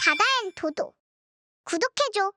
바다엔 도도 구독해줘.